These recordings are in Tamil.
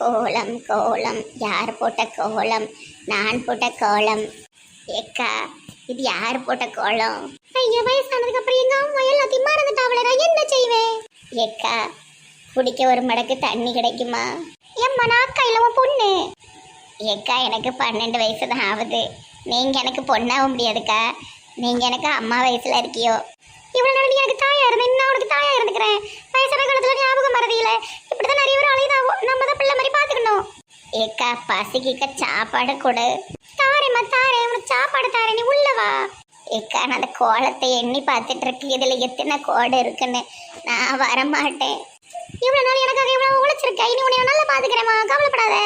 கோலம் கோலம். யார் போட்ட கோலம்? நான் போட்ட கோலம். ஏக்கா இது யார் போட்ட கோலம்? ஐயா வயசானதுக்கு அப்புறம் எங்க அம்மா எல்லாத்தையும் மறந்துட்டாவளே என்ன செய்வேன்? ஏக்கா குடிக்க ஒரு மடக்கு தண்ணி கிடைக்குமா? எம்மா நான் கையில் உன் பொண்ணு. ஏக்கா எனக்கு பன்னெண்டு வயசு தான் ஆகுது. நீங்கள் எனக்கு பொண்ணாக முடியாதுக்கா. நீங்கள் எனக்கு அம்மா வயசில் இருக்கியோ? இவ்வளவு நாள் நீ எனக்கு தாயா இருந்தேன் நான் உனக்கு தாயா இருந்துக்கிறேன். வயசான காலத்துல ஞாபகம் மறதியில. இப்படிதான் நிறைய பேர் அழைதாகும் நம்ம தான் பிள்ளை மாதிரி பாத்துக்கணும் ஏக்கா பசிக்கிக்க சாப்பாடு கொடு. தாரேம்மா தாரேன் உனக்கு சாப்பாடு தாரேன் நீ உள்ள வா. ஏக்கா நான் அந்த கோலத்தை எண்ணி பார்த்துட்டு இருக்கு இதுல எத்தனை கோடு இருக்குன்னு நான் வரமாட்டேன். இவ்வளவு நாள் எனக்காக இவ்வளவு உழைச்சிருக்க. இனி உன்னை நல்லா பாத்துக்கிறேம்மா கவலைப்படாத.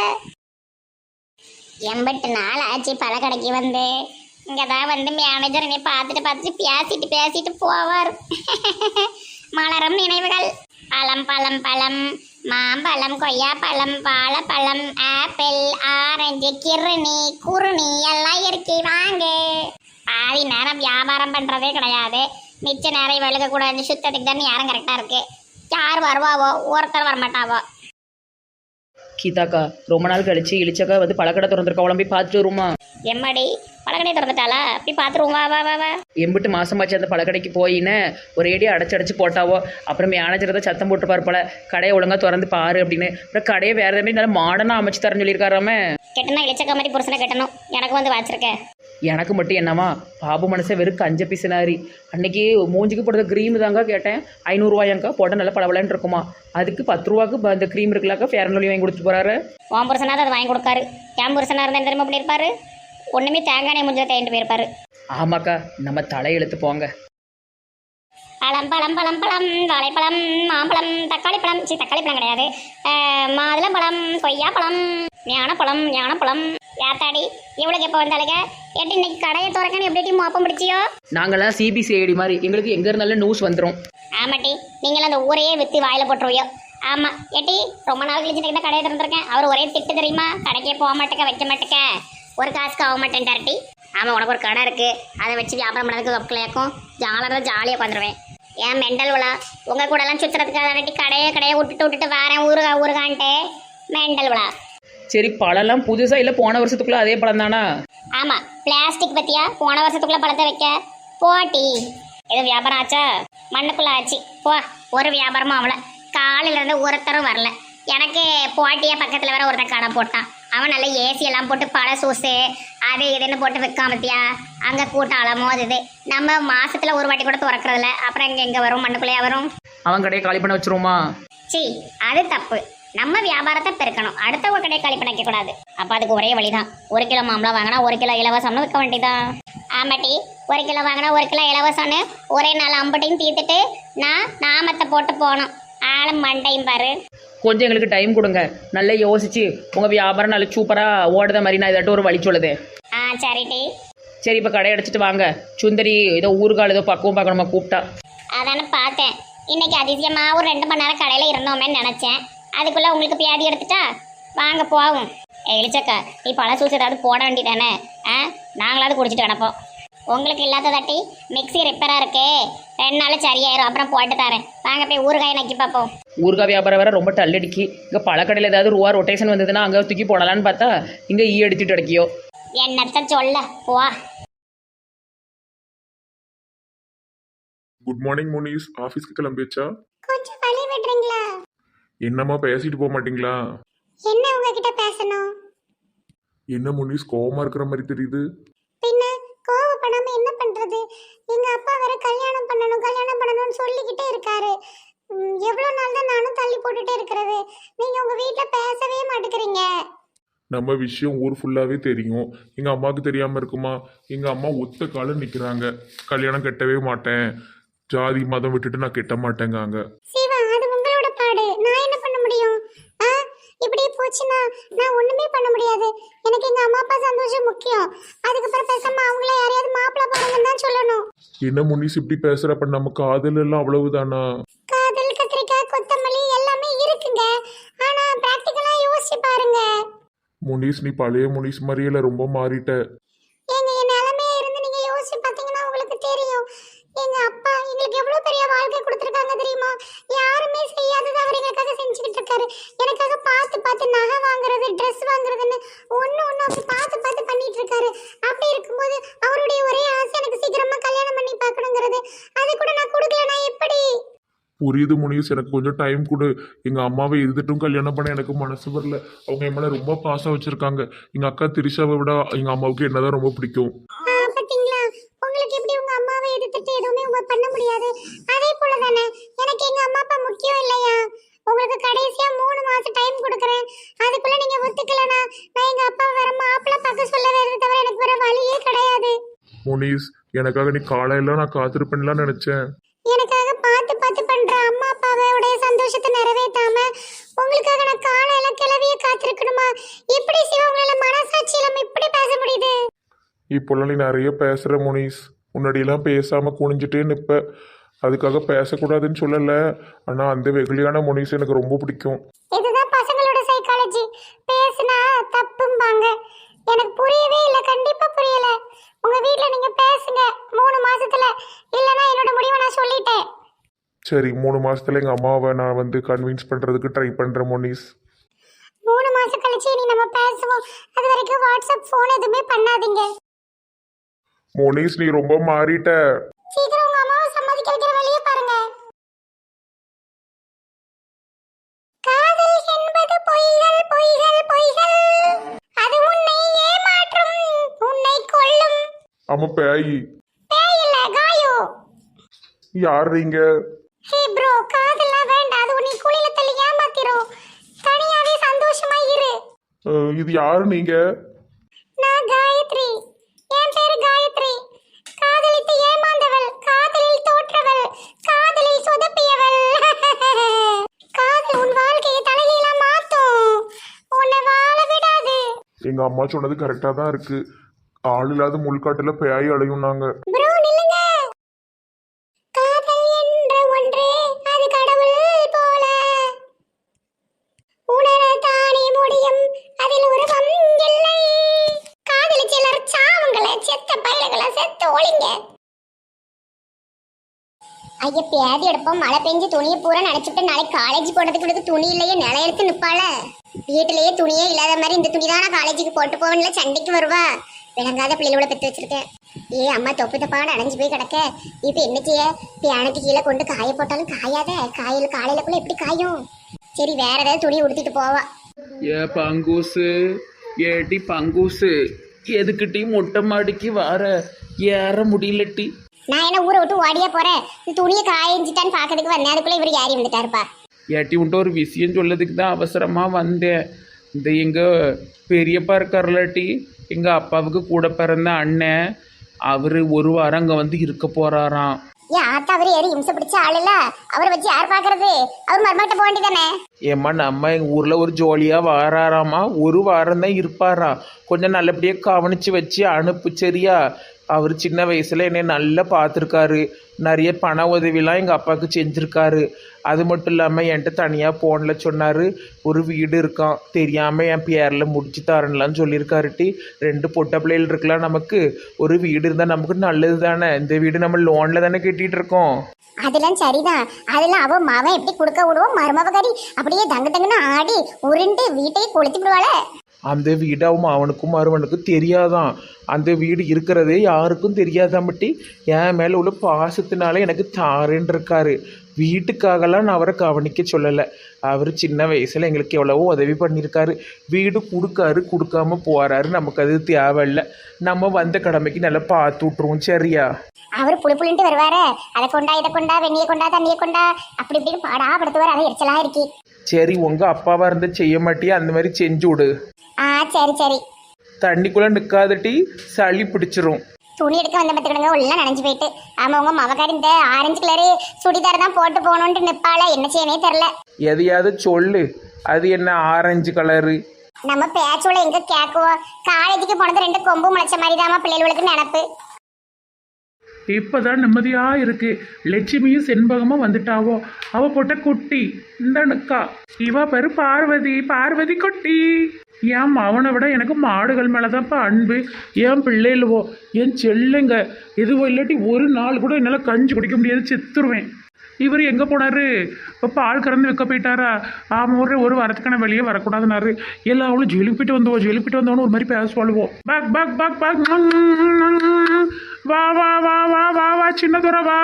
எண்பட்டு நாள் ஆச்சு பல கடைக்கு வந்து. இங்கே தான் வந்து மேனேஜர் என்னை பார்த்துட்டு பார்த்துட்டு பேசிட்டு பேசிட்டு போவார். மலரும் நினைவுகள். பழம் பழம் பழம். மாம்பழம் கொய்யாப்பழம் வாழைப்பழம் ஆப்பிள் ஆரஞ்சு கிருணி குருணி எல்லாம் இருக்கு வாங்க. பாதி நேரம் வியாபாரம் பண்ணுறதே கிடையாது. மிச்ச நேரம் விழுகக்கூடாது சுத்தத்துக்கு தான் நேரம் கரெக்டாக இருக்கு. யார் வருவாவோ ஒருத்தர் வரமாட்டாவோ. கீதாக்கா ரொம்ப நாள் கழிச்சு இளிச்சக்கா வந்து பழக்கடை திறந்துருக்கா. போய் பார்த்துட்டு வருமா? எம்மாடி பழக்கடை திறந்துட்டாளா? போய் பார்த்துருவோம் வா வா வா வா. எம்பிட்டு மாசமாச்சு அந்த பழக்கடைக்கு போயின்னு ஒரேடி அடைச்சு அடைச்சு போட்டாவோ. அப்புறம் மேனேஜர் தான் சத்தம் போட்டு போல. கடையை ஒழுங்கா திறந்து பாரு அப்படின்னு. அப்புறம் கடையை வேற எதாவது நல்லா மாடர்னா அமைச்சு தரேன்னு சொல்லியிருக்காராமே. கெட்டனா இளிச்சக்க மாதிரி புருஷனை கட்டணும். எனக்கு வந்து வச்சிருக்கேன் எனக்கு மட்டும் என்னவா பாபு மனசை வெறும் கஞ்ச பிசினாரி. அன்னைக்கு மூஞ்சிக்கு போடுற க்ரீம் தாங்க கேட்டேன். ஐநூறுரூவாயாங்க்கா போட்டால் நல்லா பளபளன்னு இருக்குமா? அதுக்கு பத்து ரூபாக்கு அந்த க்ரீம் இருக்குல்லாக்கா ஃபேர் அண்ட் லவ்லி வாங்கி கொடுத்துட்டு போறாரு. உன் புருஷனாவது அதை வாங்கி கொடுக்காரு. என் புருஷனா இருந்தா திரும்ப இப்படி இருப்பாரு? ஒண்ணுமே தேங்காய் எண்ணெய் முடிஞ்ச தேங்கிட்டு போயிருப்பாரு. ஆமாக்கா நம்ம தலையெழுத்து போங்க. பழம் பழம் பழம் பழம் வாழைப்பழம் மாம்பழம் தக்காளி பழம். சி தக்காளி பழம் கிடையாது. அஹ், மாதுளம்பழம் கொய்யாப்பழம் ஞானப்பழம் ஞானப்பழம். யாத்தாடி இவளுக்கு எப்போ வந்தாளுங்க எட்டு இன்னைக்கு கடையை திறக்கணும் எப்படி மோப்பம் பிடிச்சியோ? நாங்களாம் சிபிசிஐடி மாதிரி. எங்களுக்கு எங்கே இருந்தாலும் நியூஸ் வந்துடும் ஆமாட்டி நீங்களும் அந்த ஊரையே வித்து வாயில போட்டுருவியோ. ஆமா ஏட்டி ரொம்ப நாள் கழிச்சு தான் கடையை திறந்திருக்கேன். அவர் ஒரே திட்டு தெரியுமா? கடைக்கே போக மாட்டேக்க வைக்க மாட்டேக்க. ஒரு காசுக்கு ஆக மாட்டேன்டார்ட்டி ஆமா உனக்கு ஒரு கடை இருக்கு. அதை வச்சு வியாபாரம் பண்ணதுக்கு கப்பலையாக்கும் ஜாலராக ஜாலியாக உட்காந்துருவேன். ஏன் மெண்டல் விழா உங்க கூட எல்லாம் சுத்துறதுக்காக தானட்டி கடையை கடையை விட்டுட்டு விட்டுட்டு வரேன். ஊருகா ஊருகான்ட்டு. மெண்டல் விழா சரி பழம்லாம் புதுசா இல்லை போன வருஷத்துக்குள்ள அதே பழம் தானா? ஆமா பிளாஸ்டிக் பத்தியா? போன வருஷத்துக்குள்ள பழத்தை வைக்க. போட்டி இது வியாபாரம் ஆச்சா? மண்ணுக்குள்ள ஆச்சு. போ ஒரு வியாபாரமும் அவள காலையில இருந்து ஒருத்தரும் வரல. எனக்கு போட்டியா பக்கத்துல வேற ஒருத்தன் கடை போட்டான். அவன் நல்ல ஏசி எல்லாம் போட்டு பழ சூஸு அது இதுன்னு போட்டு விற்காம பத்தியா? அங்க கூட்டம் அலமோதுது. நம்ம மாசத்துல ஒரு வாட்டி கூட திறக்கறதில்ல. அப்புறம் எங்க எங்க வரும்? மண்ணுக்குள்ளேயா வரும்? அவன் கடையை காலி பண்ண வச்சிருவோமா? சி அது தப்பு. நம்ம வியாபாரத்தை பெருக்கணும். அடுத்தவங்க கடையை காலி பண்ண வைக்க கூடாது அப்ப அதுக்கு ஒரே வழிதான். ஒரு கிலோ மாம்பழம் வாங்கினா ஒரு கிலோ இலவசம்னு விற்க வேண்டியதான் ஆமாட்டி ஒரு கிலோ வாங்கினா ஒரு கிலோ இலவசம்னு ஒரே நாள் அம்பட்டையும் தீர்த்துட்டு நான் நாமத்தை போட்டு போனோம் ஆளும் மண்டையும் பாரு. கொஞ்சம் எங்களுக்கு டைம் கொடுங்க. நல்லா யோசிச்சு உங்க வியாபாரம் நல்ல சூப்பரா ஓடுத மாதிரி நான் இதாட்டும் ஒரு வழி சொல்லுது. ஆ சரிட்டி சரி இப்போ கடை அடைச்சிட்டு வாங்க. சுந்தரி ஏதோ ஊறுகால் ஏதோ பக்குவம் பார்க்கணுமா கூப்பிட்டா. அதானே பார்த்தேன். இன்னைக்கு அதிசயமா ஒரு ரெண்டு மணி நேரம் கடையில் இருந்தோமேன்னு நினச்சேன். அதுக்குள்ள உங்களுக்கு பியாதி எடுத்துட்டா? வாங்க போவோம். ஏ இளிச்சக்கா நீ பழ சூஸ் ஏதாவது போட வேண்டியதானே? ஆ? நாங்களாவது குடிச்சிட்டு கிடப்போம். உங்களுக்கு இல்லாத தட்டி மிக்ஸி ரிப்பேராக இருக்கு. ரெண்டு நாள் சரியாயிரும். அப்புறம் போட்டு தரேன். வாங்க போய் ஊறுகாய் நக்கி பார்ப்போம். ஊறுகாய் வியாபாரம் வேற ரொம்ப டல்லடிக்கி. இங்கே பழக்கடையில் ஏதாவது ரூபா ரொட்டேஷன் வந்ததுன்னா அங்கே தூக்கி போடலான்னு பார்த்தா இங்கே ஈ எடுத்துட்டு அடைக்கியோ என்னத்த சொல்ல? போ. குட் மார்னிங் முனிஸ் ஆஃபீஸ்க்கு கிளம்பியாச்சா? கொஞ்சம் வழி விடுறீங்களா? என்னம்மா பேசிட்டு போக மாட்டீங்களா? என்ன உங்ககிட்ட பேசணும்? என்ன முனிஸ் கோவமா இருக்கிற மாதிரி தெரியுது? பின்ன கோவப்படாம என்ன பண்றது? எங்க அப்பா வேற கல்யாணம் பண்ணணும் கல்யாணம் பண்ணணும்னு சொல்லிக்கிட்டே இருக்காரு. ம், எவ்வளவு நாள் தான் நானும் தள்ளி போட்டுட்டே இருக்கிறது. நீங்க உங்க வீட்ல பேசவே மாட்டேங்கிறீங்க. நம்ம விஷயம் ஊர் ஃபுல்லாவே தெரியும். எங்க அம்மாவுக்கு தெரியாம இருக்குமா? எங்க அம்மா ஒத்த காலம் நிக்கிறாங்க. கல்யாணம் கட்டவே மாட்டேன். ஜாதி மதம் விட்டுட்டு நான் கெட்ட மாட்டேங்காங்க அது உங்களோட பாடு நான் என்ன பண்ண முடியும் ஆ இப்படி போச்சுன்னா நான் ஒண்ணுமே பண்ண முடியாது. எனக்கு எங்க அம்மா அப்பா சந்தோஷம் முக்கியம். அதுக்கப்புறம் பேசாம அவங்கள யாரையாவது மாப்பிள்ளை பாருங்கன்னு தான் சொல்லணும். என்ன முனிஸ் இப்படி பேசுறப்ப நம்ம காதல் எல்லாம் அவ்வளவுதானா? காதல் கத்திரிக்காய் கொத்தமல்லி எல்லாமே இருக்குங்க. ஆனா பிராக்டிக்கலா யோசிச்சு பாருங்க. முனிஸ் நீ பழைய முனிஸ் மாதிரியில ரொம்ப மாறிட்ட ஏங்க என் நிலைமைய இருந்து நீங்க யோசிச்சு பார்த்தீங்கன்னா உங்களுக்கு தெரியும் எங்க அப்பா எங்களுக்கு எவ்வளவு பெரிய வாழ்க்கை கொடுத்துருக்காங்க தெரியுமா யாருமே செய்யாதது அவர் எங்களுக்காக செஞ்சுக்கிட்டு இருக்காரு எனக்காக பார்த்து பார்த்து நகை புரியுது முனிஸ் எனக்கு கொஞ்சம் டைம் கொடு. எங்க அம்மாவை எதிர்த்துட்டும் கல்யாணம் பண்ண எனக்கு மனசு வரல. அவங்க என் மேல ரொம்ப பாசம் வச்சிருக்காங்க. எங்க அக்கா திரிஷாவை விட எங்க அம்மாவுக்கு என்னதான் ரொம்ப பிடிக்கும். உங்களுக்கு எப்படி உங்க அம்மாவை எதிர்த்துட்டு எதுவுமே உங்க பண்ண முடியாது? அதே போல தானே எனக்கு எங்க அம்மா அப்பா முக்கியம் இல்லையா? உங்களுக்கு கடைசியா மூணு மாசம் டைம் கொடுக்குறேன். அதுக்குள்ள நீங்க ஒத்துக்கலனா நான் எங்க அப்பா வேற மாப்பிள்ளை பார்க்க சொல்ல வேறது தவிர எனக்கு வேற வழியே கிடையாது. முனிஸ் எனக்காக நீ காலையில நான் காத்திருப்பேன்லாம் நினைச்சேன். எனக்காக பார்த்து பார்த்து பண்ற அம்மா அப்பாவோடைய சந்தோஷத்தை நிறைவேற்றாம உங்களுக்காக நான் காலையில கிளவிய காத்திருக்கணுமா? எப்படி சிவ உங்களால மனசாட்சி இல்லாம இப்படி பேச முடியுது? இப்போல்லாம் நீ நிறைய பேசுற முனிஸ். முன்னாடியெல்லாம் பேசாம குனிஞ்சிட்டே நிப்ப. அதுக்காக பேசக்கூடாதுன்னு சொல்லல. ஆனா அந்த வெகுளியான முனிஸ் எனக்கு ரொம்ப பிடிக்கும். சரி மூணு மாசத்துல எங்க அம்மாவை நான் வந்து கன்வின்ஸ் பண்றதுக்கு ட்ரை பண்றேன் முனிஸ். மூணு மாசம் கழிச்சு நீ நம்ம பேசுவோம். அது வரைக்கும் வாட்ஸ்அப் ஃபோன் எதுவுமே பண்ணாதீங்க. முனிஸ் நீ ரொம்ப மாறிட்ட. சீக்கிரம் உங்க அம்மாவை சம்மதிக்க வைக்கிற வழியை பாருங்க. காதல் என்பது பொய்கள் பொய்கள் பொய்கள். அது உன்னை ஏமாற்றும் உன்னை கொல்லும். ஆமா பேய். பேய் இல்ல காயோ. யார் நீங்க? ஹே ப்ரோ காதெல்லாம் வேண்டாம். அது உன்னை குளில தள்ளி ஏமாத்திரும். தனியாவே சந்தோஷமா இரு. இது யாரு நீங்க? நான் காயத்ரி. என் பேரு காயத்ரி. காதலித்து ஏமாந்தவள் காதலில் தோற்றவள் காதலில் சொதப்பியவள். காதல் உன் வாழ்க்கையை தலைகீழா மாத்தும். உன்னை வாழ விடாது. எங்க அம்மா சொன்னது கரெக்டா தான் இருக்கு. ஆள் இல்லாத முள்காட்டுல பேய் அலையும் நாங்க. பயலுகளை செத்து ஐயா பேதி எடுப்போம். மழை பெஞ்சு துணியை பூரா நினைச்சுட்டு நாளைக்கு காலேஜ் போடுறதுக்கு இவளுக்கு துணி இல்லையே நில எடுத்து நிப்பாள? வீட்டிலேயே துணியே இல்லாத மாதிரி இந்த துணி தான் காலேஜுக்கு போட்டு போவேன்ல சண்டைக்கு வருவா? விளங்காத பிள்ளைகளோட பெற்று வச்சிருக்கேன். ஏ அம்மா தொப்பு தப்பான அடைஞ்சு போய் கிடக்க. இப்போ என்ன செய்ய? பியானுக்கு கீழே கொண்டு காய போட்டாலும் காயாத? காயில் காலையிலக்குள்ள எப்படி காயும்? சரி வேற ஏதாவது துணி உடுத்திட்டு போவா. ஏ பங்கூசு. ஏடி பங்கூசு. எதுக்கிட்டி மொட்டை மாடிக்கு வர? ஏற முடியலட்டி. நான் என்ன ஊரை விட்டு ஓடியா போறேன்? துணியை காயஞ்சிட்டான்னு பாக்கிறதுக்கு வந்தேன். அதுக்குள்ள இவர் ஏறி வந்துட்டாருப்பா ஏட்டி உன்ட்ட ஒரு விஷயம் சொல்லதுக்கு தான் அவசரமாக வந்தேன். இந்த எங்கள் பெரியப்பா இருக்கார்லாட்டி எங்கள் அப்பாவுக்கு கூட பிறந்த அண்ணன் அவர் ஒரு வாரம் அங்கே வந்து இருக்க போகிறாராம் ஏன் ஆத்தா அவர் ஏறி இம்சை பிடிச்ச ஆள் இல்ல அவரை வச்சு யார் பாக்குறது அவர் மருமகிட்ட போக வேண்டியதானே? ஏம்மா நம்ம எங்கள் ஊரில் ஒரு ஜோலியாக வாராராமா? ஒரு வாரம் தான் இருப்பாரா? கொஞ்சம் நல்லபடியாக கவனித்து வச்சு அனுப்பு சரியா? அவர் சின்ன வயசில் என்னை நல்லா பார்த்துருக்காரு. நிறைய பண உதவிலாம் எங்கள் அப்பாவுக்கு செஞ்சுருக்காரு. அது மட்டும் இல்லாமல் என்கிட்ட தனியாக ஃபோனில் சொன்னார் ஒரு வீடு இருக்கான் தெரியாமல் என் பேரில் முடிச்சு தரேன்லாம் சொல்லியிருக்காருட்டி ரெண்டு பொட்ட பிள்ளைகள் இருக்கலாம் நமக்கு. ஒரு வீடு இருந்தால் நமக்கு நல்லது தானே? இந்த வீடு நம்ம லோனில் தானே கட்டிகிட்டு இருக்கோம். அதெல்லாம் சரிதான். அதெல்லாம் அவ மவன் எப்படி கொடுக்க விடுவோம் மருமகரி அப்படியே தங்கு தங்குன்னு ஆடி உருண்டு வீட்டையே கொளுத்தி விடுவாள. அந்த வீடு அவன் அவனுக்கும் மருமனுக்கும் தெரியாதான். அந்த வீடு இருக்கிறதே யாருக்கும் தெரியாதான் பட்டி. என் மேலே உள்ள பாசத்தினால எனக்கு தாரேன்னு இருக்காரு. வீட்டுக்காகலாம் நான் அவரை கவனிக்க சொல்லலை. அவர் சின்ன வயசில் எங்களுக்கு எவ்வளவோ உதவி பண்ணியிருக்காரு. வீடு கொடுக்காரு கொடுக்காம போகிறாரு நமக்கு அது தேவையில்லை. நம்ம வந்த கடமைக்கு நல்லா பார்த்து விட்ருவோம் சரியா? அவர் புளி புளின்ட்டு வருவாரு. அதை கொண்டா இதை கொண்டா வெண்ணியை கொண்டா தண்ணியை கொண்டா அப்படி இப்படின்னு பாடா படுத்துவார் அது எரிச்சலா இருக்கு. சரி உங்கள் அப்பாவாக இருந்தா செய்ய மாட்டியா? அந்த மாதிரி செஞ்சு விடு. சரி சரி. தண்ணிக்குள்ளே நிற்காதட்டி சளி பிடிச்சிரும். துணி எடுக்க வந்த பத்துக்கிடுங்க உள்ள நனைஞ்சு போயிட்டு. ஆமா உங்க மவக்காரி இந்த ஆரஞ்சு கலரு சுடிதார் தான் போட்டு போகணுன்ட்டு நிப்பாள. என்ன செய்யனே தெரில எதையாவது சொல்லு. அது என்ன ஆரஞ்சு கலரு நம்ம பேச்சோட எங்க கேக்குவோம் காலேஜுக்கு போனது ரெண்டு கொம்பு முளைச்ச மாதிரி தாமா பிள்ளைகளுக்கு நினப்பு. இப்பதான் நிம்மதியா இருக்கு. லட்சுமியும் செண்பகமும் வந்துட்டாவோ? அவ போட்ட குட்டி இந்த அணுக்கா இவ பேரு பார்வதி பார்வதி குட்டி. என் மவனை விட எனக்கு மாடுகள் மேலே தான்ப்பா அன்பு. என் பிள்ளைகளுவோ என் செல்லுங்க. எதுவோ இல்லாட்டி ஒரு நாள் கூட என்னால் கஞ்சி குடிக்க முடியாது செத்துருவேன். இவர் எங்கே போனாரு? இப்போ பால் கறந்து வைக்க போயிட்டாரா? ஆமாம் ஒரு ஒரு வாரத்துக்கான வெளியே வரக்கூடாதுனாரு எல்லா அவளும் ஜெயிலுக்கு போயிட்டு வந்தோம் ஜெயிலுக்கு போயிட்டு வந்தோன்னு ஒரு மாதிரி பேசுவாளுவோம் பாக் பாக் பாக் பாக். வா வா வா வா வா வா சின்னதுரை வா.